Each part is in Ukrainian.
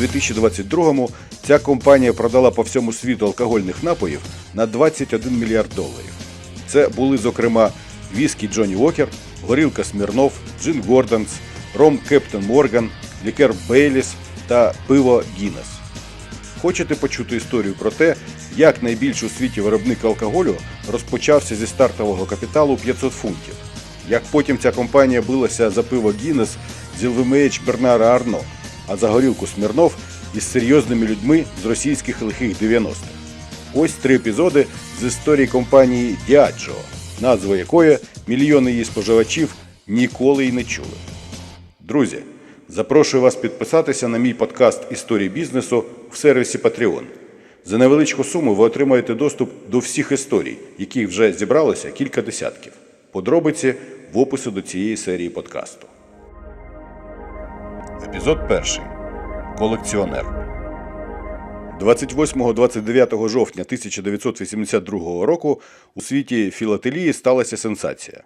2022-му ця компанія продала по всьому світу алкогольних напоїв на 21 мільярд доларів. Це були, зокрема, віскі Джонні Уокер, горілка Смірнов, Джин Гордонс, ром Кептен Морган, лікер Бейліс та пиво Гіннес. Хочете почути історію про те, як найбільший у світі виробник алкоголю розпочався зі стартового капіталу 500 фунтів? Як потім ця компанія билася за пиво Гіннес з ЛВМХ Бернара Арно, а за горілку Смірнов із серйозними людьми з російських лихих 90-х? Ось три епізоди з історії компанії Diageo, назва якої мільйони її споживачів ніколи й не чули. Друзі, запрошую вас підписатися на мій подкаст Історії бізнесу в сервісі Patreon. За невеличку суму ви отримаєте доступ до всіх історій, яких вже зібралося кілька десятків. Подробиці в описі до цієї серії подкасту. Епізод перший. Колекціонер. 28-29 жовтня 1982 року у світі філателії сталася сенсація.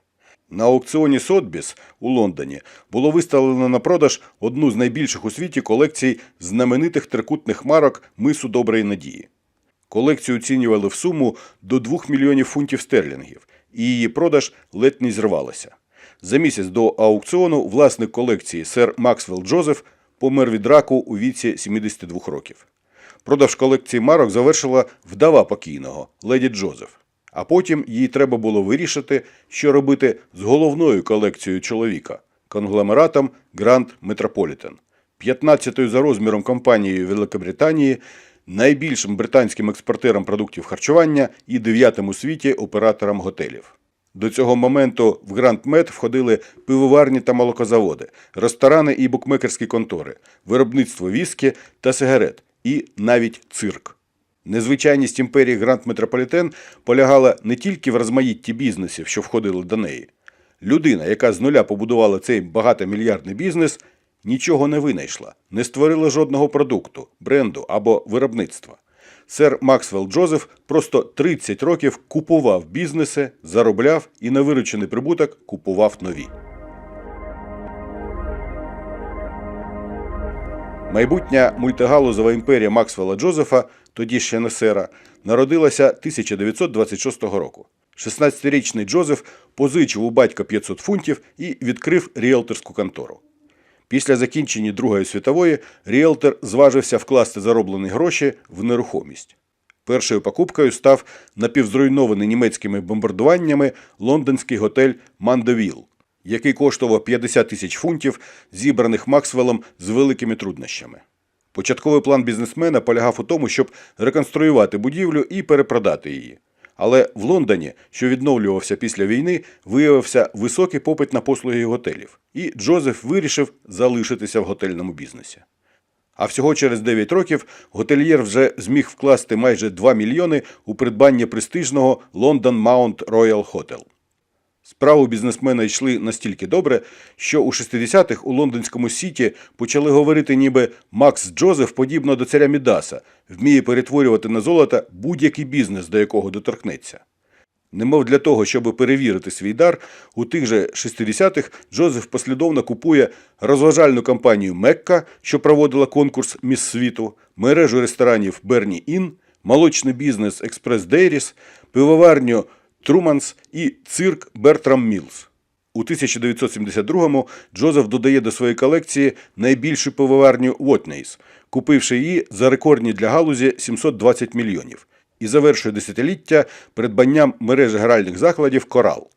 На аукціоні Сотбіс у Лондоні було виставлено на продаж одну з найбільших у світі колекцій знаменитих трикутних марок Мису Доброї Надії. Колекцію оцінювали в суму до 2 мільйонів фунтів стерлінгів, і її продаж ледь не зірвалася. За місяць до аукціону власник колекції сер Максвелл Джозеф помер від раку у віці 72 років. Продаж колекції марок завершила вдова покійного леді Джозеф. А потім їй треба було вирішити, що робити з головною колекцією чоловіка конгломератом Grand Metropolitan, 15-ю за розміром компанією Великобританії, найбільшим британським експортером продуктів харчування і дев'ятим у світі оператором готелів. До цього моменту в Гранд Мед входили пивоварні та молокозаводи, ресторани і букмекерські контори, виробництво віскі та сигарет і навіть цирк. Незвичайність імперії Гранд Метрополітен полягала не тільки в розмаїтті бізнесів, що входили до неї. Людина, яка з нуля побудувала цей багатомільярдний бізнес, нічого не винайшла, не створила жодного продукту, бренду або виробництва. Сер Максвелл Джозеф просто 30 років купував бізнеси, заробляв і на виручений прибуток купував нові. Майбутня мультигалузова імперія Максвелла Джозефа, тоді ще не сера, народилася 1926 року. 16-річний Джозеф позичив у батька 500 фунтів і відкрив ріелторську контору. Після закінчення Другої світової ріелтор зважився вкласти зароблені гроші в нерухомість. Першою покупкою став напівзруйнований німецькими бомбардуваннями лондонський готель Мандевіл, який коштував 50 тисяч фунтів, зібраних Максвеллом з великими труднощами. Початковий план бізнесмена полягав у тому, щоб реконструювати будівлю і перепродати її. Але в Лондоні, що відновлювався після війни, виявився високий попит на послуги готелів, і Джозеф вирішив залишитися в готельному бізнесі. А всього через 9 років готельєр вже зміг вкласти майже 2 мільйони у придбання престижного Mount Royal Hotel. Справи бізнесмена йшли настільки добре, що у 60-х у лондонському сіті почали говорити, ніби Макс Джозеф, подібно до царя Мідаса, вміє перетворювати на золото будь-який бізнес, до якого доторкнеться. Немов для того, щоб перевірити свій дар, у тих же 60-х Джозеф послідовно купує розважальну компанію Мекка, що проводила конкурс Міс світу, мережу ресторанів Берні Ін, молочний бізнес Експрес Дейріс, пивоварню Труманс і цирк Бертрам Мілс. У 1972-му Джозеф додає до своєї колекції найбільшу пивоварню Вотнейс, купивши її за рекордні для галузі 720 мільйонів, і завершує десятиліття придбанням мережі гральних закладів Корал.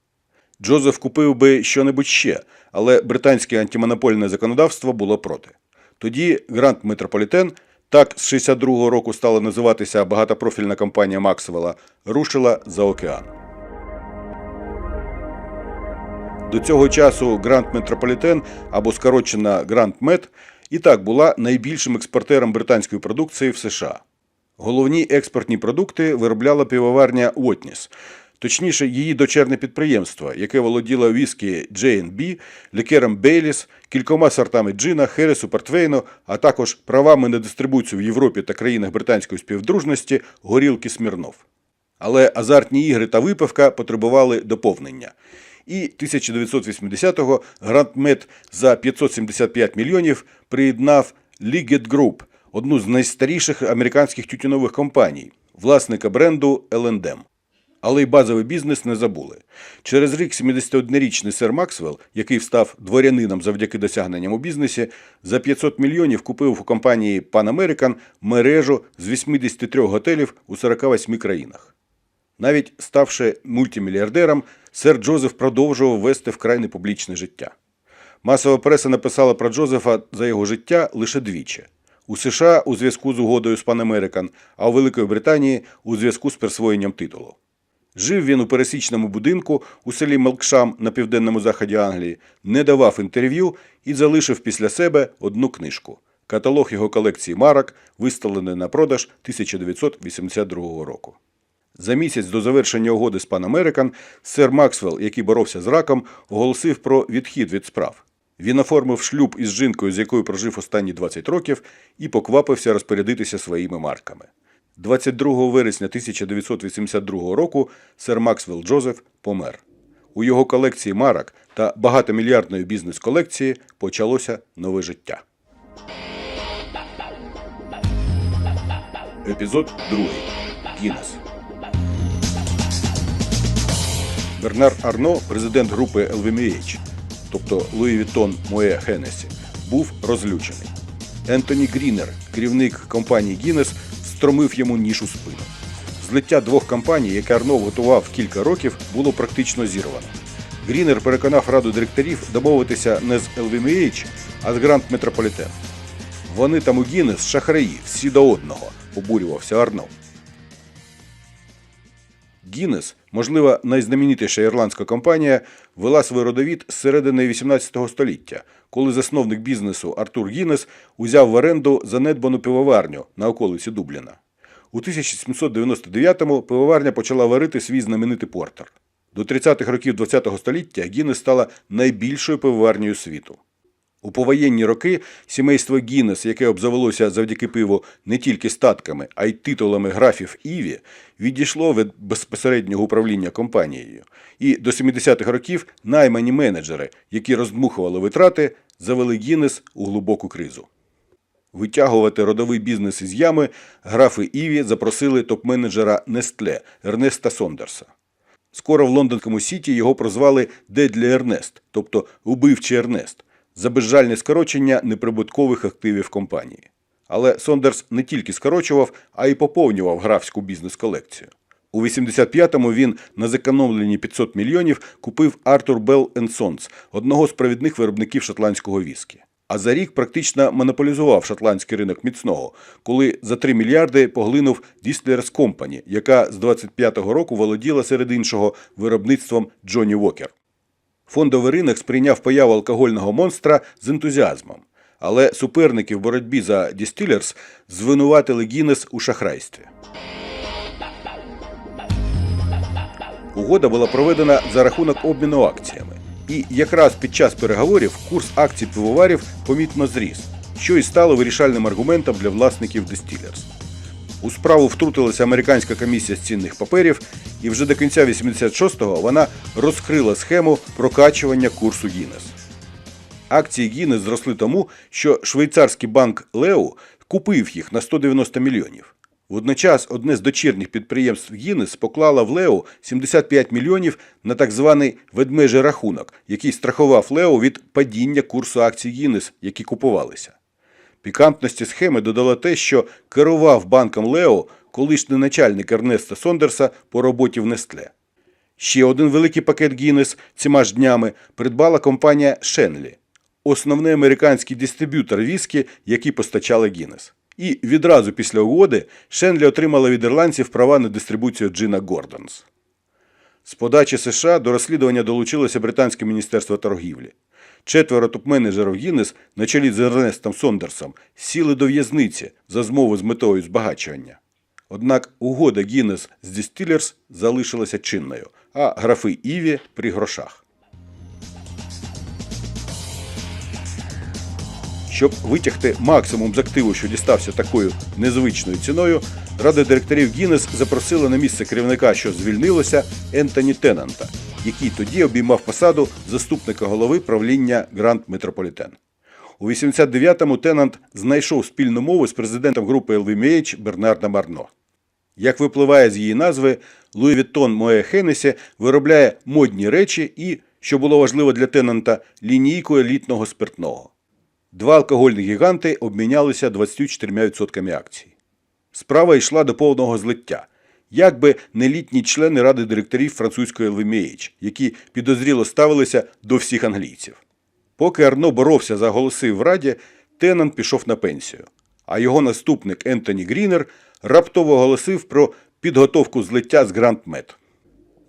Джозеф купив би щонебудь ще, але британське антимонопольне законодавство було проти. Тоді Гранд Метрополітен, так з 62-го року стала називатися багатопрофільна компанія Максвелла, рушила за океан. До цього часу Гранд Метрополітен або скорочена Гранд Мет і так була найбільшим експортером британської продукції в США. Головні експортні продукти виробляла півоварня Уотніс, точніше, її дочерне підприємство, яке володіло віскі J&B, лікером Бейліс, кількома сортами джина, Хересу, Портвейну, а також правами на дистрибуцію в Європі та країнах британської співдружності горілки Смірнов. Але азартні ігри та випивка потребували доповнення. І 1980-го Гранд Мет за 575 мільйонів приєднав Liggett Group, одну з найстаріших американських тютюнових компаній, власника бренду L&M. Але й базовий бізнес не забули. Через рік 71-річний сер Максвелл, який став дворянином завдяки досягненням у бізнесі, за 500 мільйонів купив у компанії Pan American мережу з 83 готелів у 48 країнах. Навіть ставши мультимільярдером, сер Джозеф продовжував вести вкрай непублічне життя. Масова преса написала про Джозефа за його життя лише двічі. У США у зв'язку з угодою з Pan American, а у Великої Британії у зв'язку з присвоєнням титулу. Жив він у пересічному будинку у селі Мелкшам на південному заході Англії, не давав інтерв'ю і залишив після себе одну книжку каталог його колекції марок, виставлений на продаж 1982 року. За місяць до завершення угоди з Pan American сер Максвелл, який боровся з раком, оголосив про відхід від справ. Він оформив шлюб із жінкою, з якою прожив останні 20 років, і поквапився розпорядитися своїми марками. 22 вересня 1982 року сер Максвелл Джозеф помер. У його колекції марок та багатомільярдної бізнес-колекції почалося нове життя. Епізод 2. Гіннес. Бернар Арно, президент групи LVMH, тобто Луї Віттон Моє Хеннесі, був розлючений. Ентоні Грінер, керівник компанії Гіннес, встромив йому ніж у спину. Злиття двох компаній, яке Арно готував кілька років, було практично зірвано. Грінер переконав раду директорів домовитися не з LVMH, а з Гранд Метрополітен. Вони там у Гіннес шахраї, всі до одного, обурювався Арно. Гіннес, можливо, найзнаменітіша ірландська компанія, вела свій родовід з середини 18 століття, коли засновник бізнесу Артур Гіннес узяв в оренду занедбану пивоварню на околиці Дубліна. У 1799-му пивоварня почала варити свій знаменитий портер. До 30-х років ХХ століття Гіннес стала найбільшою пивоварнею світу. У повоєнні роки сімейство Гіннес, яке обзавелося завдяки пиву не тільки статками, а й титулами графів Іві, відійшло від безпосереднього управління компанією. І до 70-х років наймані менеджери, які роздмухували витрати, завели Гіннес у глибоку кризу. Витягувати родовий бізнес із ями графи Іві запросили топ-менеджера Нестле Ернеста Сондерса. Скоро в лондонському сіті його прозвали Дедлі Ернест, тобто убивчий Ернест, за безжальне скорочення неприбуткових активів компанії. Але Сондерс не тільки скорочував, а й поповнював графську бізнес-колекцію. У 85-му він на зекономлені 500 мільйонів купив Артур Белл Sons, одного з провідних виробників шотландського віскі. А за рік практично монополізував шотландський ринок міцного, коли за 3 мільярди поглинув Distillers Company, яка з 25-го року володіла серед іншого виробництвом Джонні Вокер. Фондовий ринок сприйняв появу алкогольного монстра з ентузіазмом, але суперники в боротьбі за Distillers звинуватили Гіннес у шахрайстві. Угода була проведена за рахунок обміну акціями. І якраз під час переговорів курс акцій пивоварів помітно зріс, що і стало вирішальним аргументом для власників Distillers. У справу втрутилася американська комісія з цінних паперів, і вже до кінця 86-го вона розкрила схему прокачування курсу Гіннес. Акції Гіннес зросли тому, що швейцарський банк Лео купив їх на 190 мільйонів. Водночас одне з дочірніх підприємств Гіннес поклало в Лео 75 мільйонів на так званий ведмежий рахунок, який страхував Лео від падіння курсу акцій Гіннес, які купувалися. Пікантності схеми додало те, що керував банком Лео колишній начальник Ернеста Сондерса по роботі в Нестле. Ще один великий пакет Гіннес цими ж днями придбала компанія Шенлі, основний американський дистриб'ютор віскі, який постачала Гіннес. І відразу після угоди Шенлі отримала від ірландців права на дистрибуцію Джина Гордонс. З подачі США до розслідування долучилося Британське міністерство торгівлі. Четверо топ-менеджерів Гіннес на чолі з Ернестом Сондерсом сіли до в'язниці за змову з метою збагачування. Однак угода Гіннес з Дістилерс залишилася чинною, а графи Іві при грошах. Щоб витягти максимум з активу, що дістався такою незвичною ціною, рада директорів Гіннес запросила на місце керівника, що звільнилося, Ентоні Тенанта, який тоді обіймав посаду заступника голови правління Гранд Метрополітен. У 89-му Теннант знайшов спільну мову з президентом групи LVMH Бернардом Арно. Як випливає з її назви, Луї Віттон Моє Хенесі виробляє модні речі і, що було важливо для Теннанта, лінійку елітного спиртного. Два алкогольні гіганти обмінялися 24% акцій. Справа йшла до повного злиття. Як би не літні члени ради директорів французької LVMH, які підозріло ставилися до всіх англійців. Поки Арно боровся за голоси в раді, Теннант пішов на пенсію, а його наступник Ентоні Грінер раптово оголосив про підготовку злиття з Гранд Мет.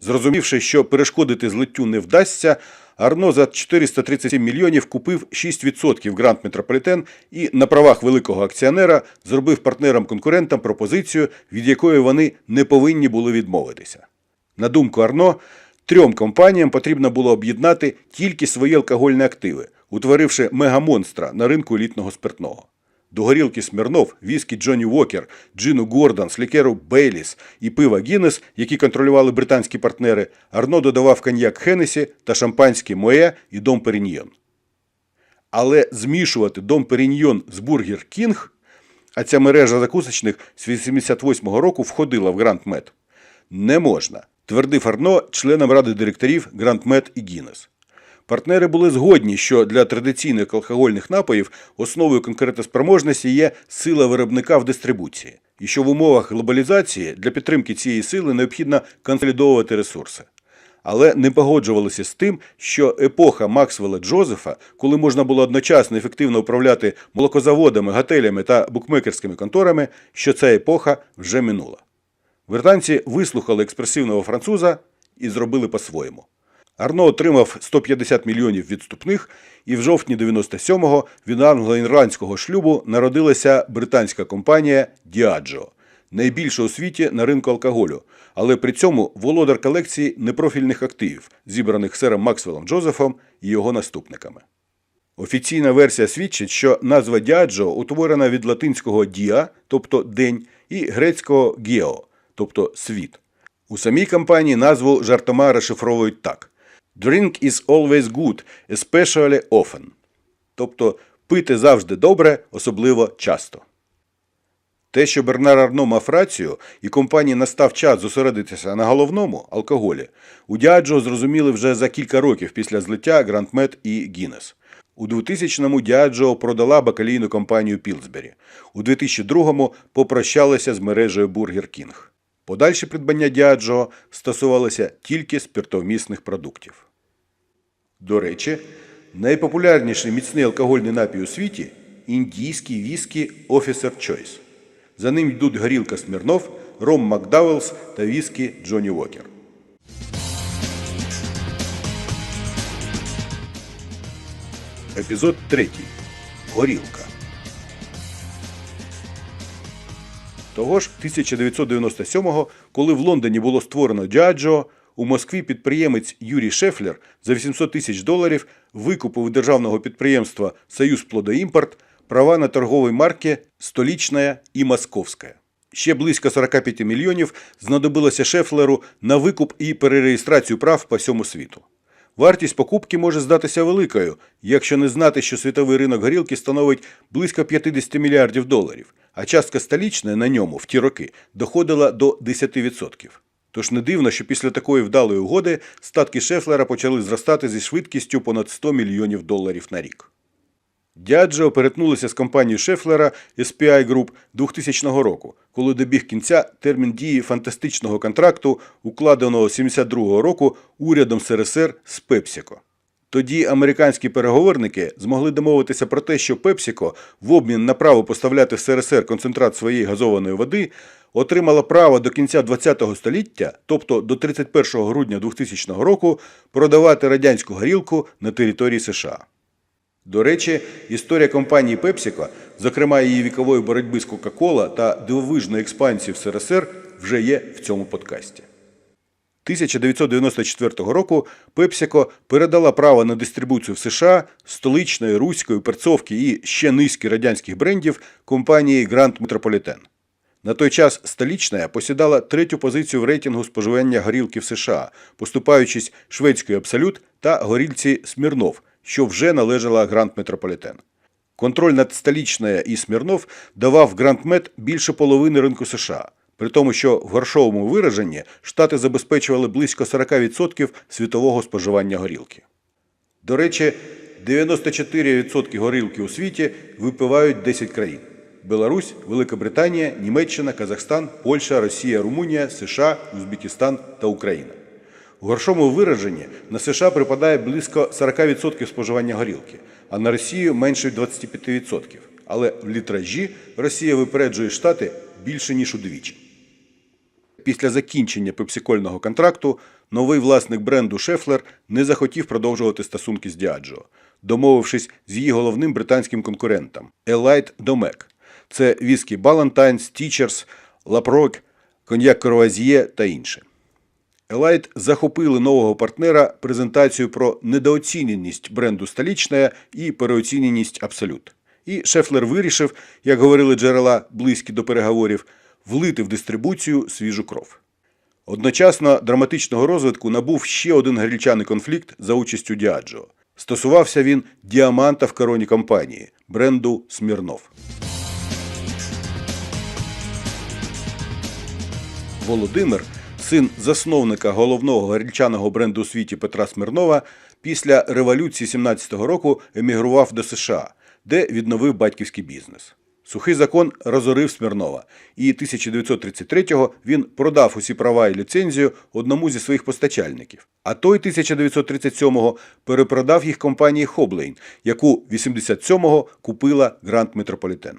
Зрозумівши, що перешкодити злиттю не вдасться, Арно за 437 мільйонів купив 6% Гранд Метрополітен і на правах великого акціонера зробив партнерам-конкурентам пропозицію, від якої вони не повинні були відмовитися. На думку Арно, трьом компаніям потрібно було об'єднати тільки свої алкогольні активи, утворивши мегамонстра на ринку елітного спиртного. До горілки Смірнов, віскі Джонні Уокер, джину Гордон, слікеру Бейліс і пива Гіннес, які контролювали британські партнери, Арно додавав коньяк Хеннесі та шампанське Моє і Дом Періньйон. Але змішувати Дом Періньйон з Бургер Кінг, а ця мережа закусочних з 88-го року входила в Гранд Мет, не можна, твердив Арно членам ради директорів Гранд Мет і Гіннес. Партнери були згодні, що для традиційних алкогольних напоїв основою конкурентоспроможності є сила виробника в дистрибуції, і що в умовах глобалізації для підтримки цієї сили необхідно консолідовувати ресурси. Але не погоджувалися з тим, що епоха Максвелла Джозефа, коли можна було одночасно ефективно управляти молокозаводами, готелями та букмекерськими конторами, що ця епоха вже минула. Британці вислухали експресивного француза і зробили по-своєму. Арно отримав 150 мільйонів відступних, і в жовтні 97-го від англо-ірландського шлюбу народилася британська компанія Diageo, найбільша у світі на ринку алкоголю, але при цьому володар колекції непрофільних активів, зібраних сером Максвеллом Джозефом і його наступниками. Офіційна версія свідчить, що назва Diageo утворена від латинського dia, тобто день, і грецького geo, тобто світ. У самій компанії назву жартома розшифровують так: Drink is always good, especially often. Тобто пити завжди добре, особливо часто. Те, що Бернар Арно мав рацію, і компанії настав час зосередитися на головному алкоголі, у Діаджо зрозуміли вже за кілька років після злиття Гранд Мет і Гіннес. У 2000-му Діаджо продала бакалійну компанію Пілсбері. У 2002-му попрощалася з мережею Бургер Кінг. Подальші придбання Діаджо стосувалися тільки спиртовмісних продуктів. До речі, найпопулярніший міцний алкогольний напій у світі індійський віскі Officer Choice. За ним йдуть горілка Смірнов, Ром Макдауелс та віскі Джонні Уокер. Епізод 3. Горілка. Того ж 1997-го, коли в Лондоні було створено Діаджо, у Москві підприємець Юрій Шефлер за 800 тисяч доларів викупив у державного підприємства Союз Плодоімпорт права на торгові марки «Столічна» і «Московська». Ще близько 45 мільйонів знадобилося Шефлеру на викуп і перереєстрацію прав по всьому світу. Вартість покупки може здатися великою, якщо не знати, що світовий ринок горілки становить близько 50 мільярдів доларів, а частка столічної на ньому в ті роки доходила до 10%. Тож не дивно, що після такої вдалої угоди статки Шефлера почали зростати зі швидкістю понад 100 мільйонів доларів на рік. Дяджо перетнулися з компанією Шефлера SPI Group 2000 року, коли добіг кінця термін дії фантастичного контракту, укладеного 72 року урядом СРСР з Пепсіко. Тоді американські переговорники змогли домовитися про те, що Пепсіко в обмін на право поставляти в СРСР концентрат своєї газованої води отримала право до кінця ХХ століття, тобто до 31 грудня 2000 року, продавати радянську горілку на території США. До речі, історія компанії PepsiCo, зокрема її вікової боротьби з Coca-Cola та дивовижної експансії в СРСР, вже є в цьому подкасті. 1994 року PepsiCo передала право на дистрибуцію в США столичної, руської, перцовки і ще низки радянських брендів компанії Grand Metropolitan. На той час столічна посідала третю позицію в рейтингу споживання горілки в США, поступаючись шведської Абсолют та горілці Смірнов, що вже належала Гранд Метрополітен. Контроль над столічною і Смірнов давав Грандмет більше половини ринку США, при тому, що в грошовому вираженні штати забезпечували близько 40% світового споживання горілки. До речі, 94% горілки у світі випивають 10 країн: Білорусь, Велика Британія, Німеччина, Казахстан, Польща, Росія, Румунія, США, Узбекистан та Україна. У грошовому вираженні на США припадає близько 40% споживання горілки, а на Росію менше 25%. Але в літражі Росія випереджує Штати більше ніж удвічі. Після закінчення пепсикольного контракту новий власник бренду Шефлер не захотів продовжувати стосунки з Діаджо, домовившись з її головним британським конкурентом Елайт Домек. Це віскі Балантайнс, Тічерс, Лапрок, коньяк Коруазіє та інше. Елайт захопили нового партнера презентацію про недооціненість бренду столічна і переоціненість абсолют. І Шефлер вирішив, як говорили джерела близькі до переговорів, влити в дистрибуцію свіжу кров. Одночасно драматичного розвитку набув ще один грільчаний конфлікт за участю Діаджо. Стосувався він діаманта в короні компанії бренду Смірнов. Володимир, син засновника головного горільчаного бренду у світі Петра Смирнова, після революції 17-го року емігрував до США, де відновив батьківський бізнес. Сухий закон розорив Смірнова, і 1933-го він продав усі права і ліцензію одному зі своїх постачальників. А той 1937-го перепродав їх компанії Хоблейн, яку 87-го купила Гранд Метрополітен.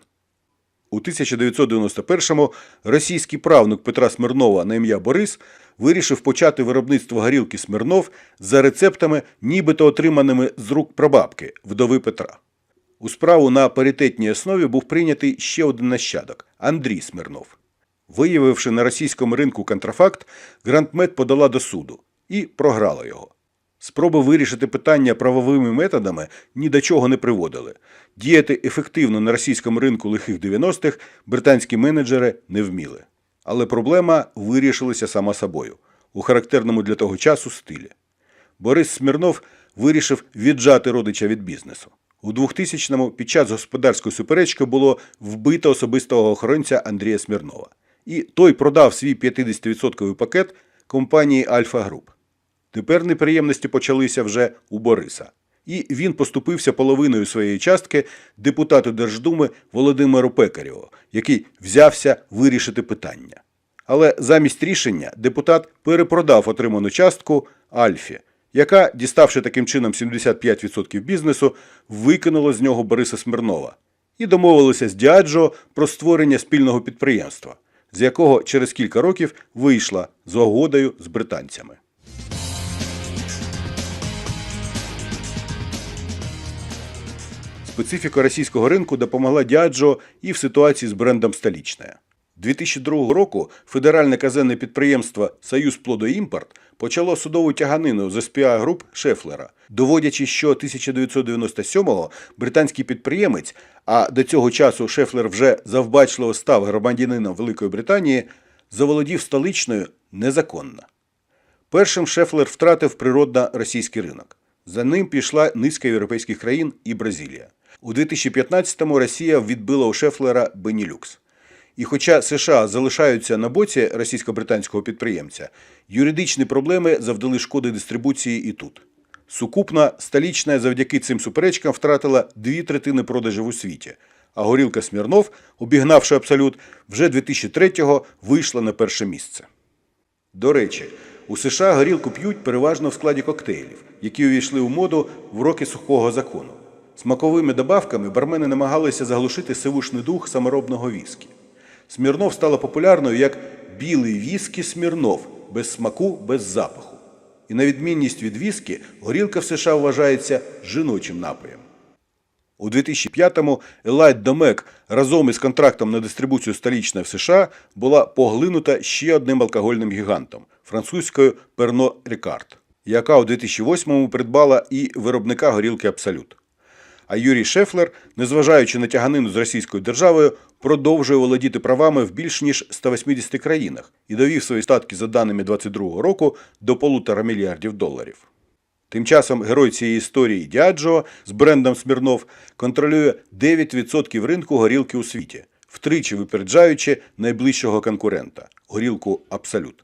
У 1991-му російський правнук Петра Смирнова на ім'я Борис вирішив почати виробництво горілки Смирнов за рецептами, нібито отриманими з рук прабабки вдови Петра. У справу на паритетній основі був прийнятий ще один нащадок Андрій Смирнов. Виявивши на російському ринку контрафакт, Грандмет подала до суду і програла його. Спроби вирішити питання правовими методами ні до чого не приводили. Діяти ефективно на російському ринку лихих 90-х британські менеджери не вміли. Але проблема вирішилася сама собою у характерному для того часу стилі. Борис Смірнов вирішив віджати родича від бізнесу. У 2000-му під час господарської суперечки було вбито особистого охоронця Андрія Смірнова. І той продав свій 50% пакет компанії Альфа Груп. Тепер неприємності почалися вже у Бориса. І він поступився половиною своєї частки депутату Держдуми Володимиру Пекарєву, який взявся вирішити питання. Але замість рішення депутат перепродав отриману частку Альфі, яка, діставши таким чином 75% бізнесу, викинула з нього Бориса Смирнова і домовилися з Діаджо про створення спільного підприємства, з якого через кілька років вийшла з угодою з британцями. Специфіка російського ринку допомогла Діаджо і в ситуації з брендом «Столічне». 2002 року федеральне казенне підприємство Союз Плодоімпорт почало судову тяганину з СПА груп Шефлера, доводячи, що 1997-го британський підприємець, а до цього часу Шефлер вже завбачливо став громадянином Великої Британії, заволодів столичною незаконно. Першим Шефлер втратив природно російський ринок. За ним пішла низка європейських країн і Бразилія. У 2015-му Росія відбила у Шефлера Бенілюкс. І хоча США залишаються на боці російсько-британського підприємця, юридичні проблеми завдали шкоди дистрибуції і тут. Сукупна столічна завдяки цим суперечкам втратила дві третини продажів у світі, а горілка Смірнов, обігнавши абсолют, вже 2003-го вийшла на перше місце. До речі, у США горілку п'ють переважно в складі коктейлів, які увійшли у моду в роки сухого закону. Смаковими добавками бармени намагалися заглушити сивушний дух саморобного віскі. Смірнов стала популярною як білий віскі Смірнов, без смаку, без запаху. І на відмінність від віскі, горілка в США вважається жіночим напоєм. У 2005-му Елайт Домек разом із контрактом на дистрибуцію столічної в США була поглинута ще одним алкогольним гігантом французькою Перно Рікард, яка у 2008-му придбала і виробника горілки Абсолют. А Юрій Шефлер, незважаючи на тяганину з російською державою, продовжує володіти правами в більш ніж 180 країнах і довів свої статки за даними 2022 року до полутора мільярдів доларів. Тим часом герой цієї історії Діаджо з брендом Смірнов контролює 9% ринку горілки у світі, втричі випереджаючи найближчого конкурента горілку Абсолют.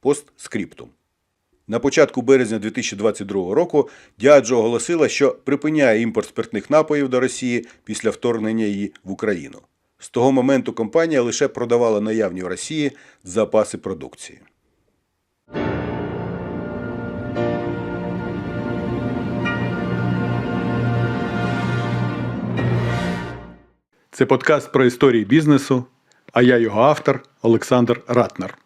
Постскриптум. На початку березня 2022 року Діаджо оголосила, що припиняє імпорт спиртних напоїв до Росії після вторгнення її в Україну. З того моменту компанія лише продавала наявні в Росії запаси продукції. Це подкаст про історії бізнесу, а я його автор Олександр Ратнер.